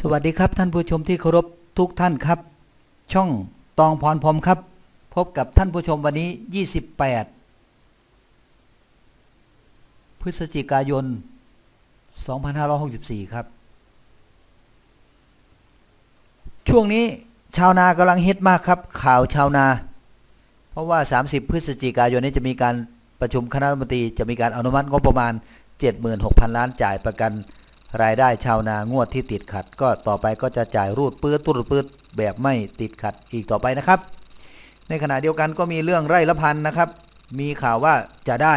สวัสดีครับท่านผู้ชมที่เคารพทุกท่านครับ ช่องตองพรพรมครับ พบกับท่านผู้ชมวันนี้ 28 พฤศจิกายน 2564 ครับ ช่วงนี้ชาวนากำลังฮิตมากครับ ข่าวชาวนา เพราะว่า 30 พฤศจิกายนนี้จะมีการประชุมคณะรัฐมนตรีจะมีการอนุมัติงบประมาณ 76,000 ล้านจ่ายประกัน รายได้ชาวนางวดที่ติดขัด ก็ต่อไปก็จะจ่ายรูดปื้ดตุดปื้ดแบบไม่ติดขัดอีกต่อไปนะครับ ในขณะเดียวกันก็มีเรื่องไร่ละพันนะครับ มีข่าวว่าจะได้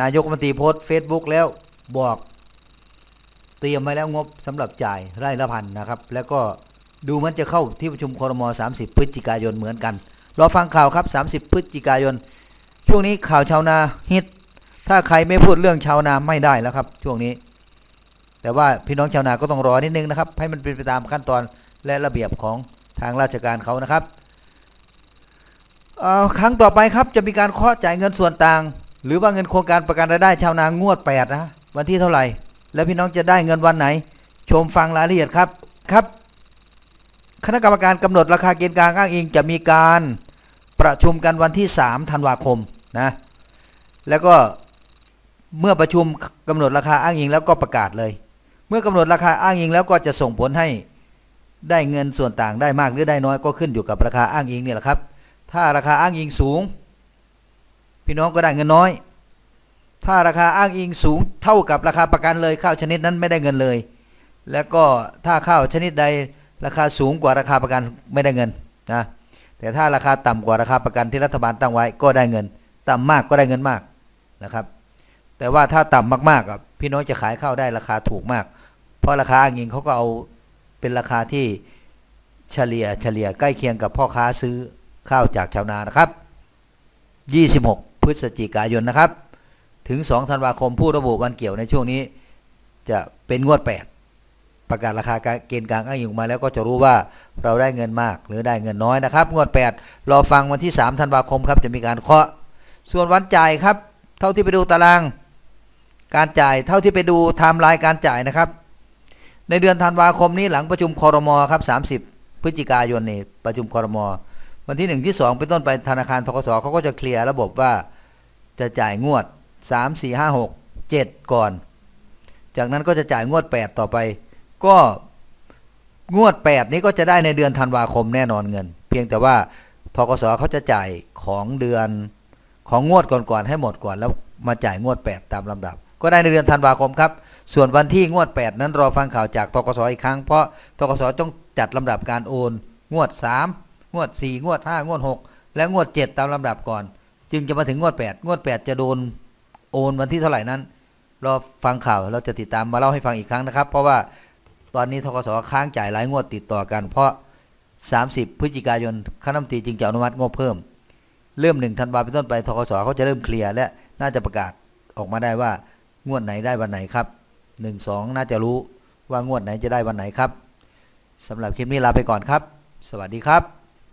นายกรัฐมนตรีโพสต์เฟซบุ๊กแล้วบอกเตรียมไว้แล้วงบสำหรับจ่ายไร่ละพันนะครับ แล้วก็ดูมันจะเข้าที่ประชุมครม30 พฤศจิกายนเหมือนกันรอฟังข่าวครับ 30 พฤศจิกายน ช่วงนี้ข่าวชาวนาฮิตถ้าใครไม่พูดเรื่องชาวนาไม่ได้แล้วครับ ช่วงนี้ แต่ว่าพี่น้องชาวนาก็ต้องรอนิดนึงนะครับ ให้มันเป็นไปตามขั้นตอนและระเบียบของทางราชการเขานะครับอ่อครั้งต่อไปครับจะมีการเคาะจ่ายเงินส่วนต่าง หรือว่าเงินโครงการประกันรายได้ชาวนางวด8นะวันที่เท่าไหร่ และพี่น้องจะได้เงินวันไหน ชมฟังรายละเอียดครับครับ คณะกรรมการกำหนดราคาเกณฑ์กลางอ้างอิงจะมีการประชุมกันวันที่3ธันวาคมนะแล้วก็เมื่อประชุมกำหนดราคาอ้างอิงแล้วก็ประกาศเลย มื่อกำหนดราคาอ้างอิงแล้วก็จะส่งผลให้ได้เงินส่วนต่างได้มากหรือได้น้อยก็ขึ้นอยู่กับราคาอ้างอิงเนี่ยแหละครับ ถ้าราคาอ้างอิงสูง พี่น้องก็ได้เงินน้อย ถ้าราคาอ้างอิงสูงเท่ากับราคาประกันเลยข้าวชนิดนั้นไม่ได้เงินเลย แล้วก็ถ้าข้าวชนิดใดราคาสูงกว่าราคาประกันไม่ได้เงินนะแต่ถ้าราคาต่ำกว่าราคาประกันที่รัฐบาลตั้งไว้ก็ได้เงิน ต่ำมากก็ได้เงินมากนะครับ แต่ว่าถ้าต่ำมากๆพี่น้องจะขายข้าวได้ราคาถูกมาก เพราะราคาอ้างอิงเขาก็เอาเป็นราคาที่เฉลี่ยเฉลี่ยใกล้เคียงกับพ่อค้าซื้อข้าวจากชาวนานะครับ 26 พฤศจิกายนนะครับ ถึง 2 ธันวาคมผู้ระบุวันเกี่ยวในช่วงนี้ จะเป็นงวด 8 ประกาศราคาเกณฑ์กลางอ้างอิงออกมาแล้วก็จะรู้ว่าเราได้เงินมากหรือได้เงินน้อยนะครับ งวด 8 รอฟังวันที่ 3 ธันวาคมครับจะมีการเคาะ ส่วนวันจ่ายครับ เท่าที่ไปดูตาราง การจ่ายเท่าที่ไปดูไทม์ไลน์การจ่ายนะครับ ในเดือนธันวาคมนี้หลังประชุมคอรมอครับ 30 พฤศจิกายนนี่ประชุมคอรมอวันที่ 1 ที่ 2 เป็นต้นไปธนาคารทกสเขาก็จะเคลียร์ระบบว่าจะจ่ายงวด 3 4 5 6 7 ก่อน จากนั้นก็จะจ่ายงวด 8 ต่อไป ก็งวด 8 นี้ก็จะได้ในเดือนธันวาคมแน่นอนเงิน เพียงแต่ว่าทกสเขาจะจ่ายของเดือนของงวดก่อนๆให้หมดก่อนแล้วมาจ่ายงวด 8 ตามลำดับ ก็ได้ในเดือนธันวาคมครับ ส่วนวันที่งวด 8 นั้นรอฟังข่าวจากทกสอีกครั้ง เพราะทกสต้องจัดลำดับการโอน งวด 3 งวด 4 งวด 5 งวด 6 และงวด 7 ตามลำดับก่อน จึงจะมาถึงงวด 8 งวด 8 จะโดนโอนวันที่เท่าไหร่นั้น รอฟังข่าวเราจะติดตามมาเล่าให้ฟังอีกครั้งนะครับ เพราะว่าตอนนี้ทกสค้างจ่ายหลายงวดติดต่อกัน เพราะ 30 พฤศจิกายนคณะมนตรีจึงจะอนุมัติงบเพิ่ม เริ่มหนึ่งธันวาเป็นต้นไปทกสเขาจะเริ่มเคลียร์และน่าจะประกาศออกมาได้ว่า งวดไหนได้วันไหนครับหนึ่งสองน่าจะรู้ว่างวดไหนจะได้วันไหนครับสำหรับคลิปนี้ลาไปก่อนครับ สวัสดีครับ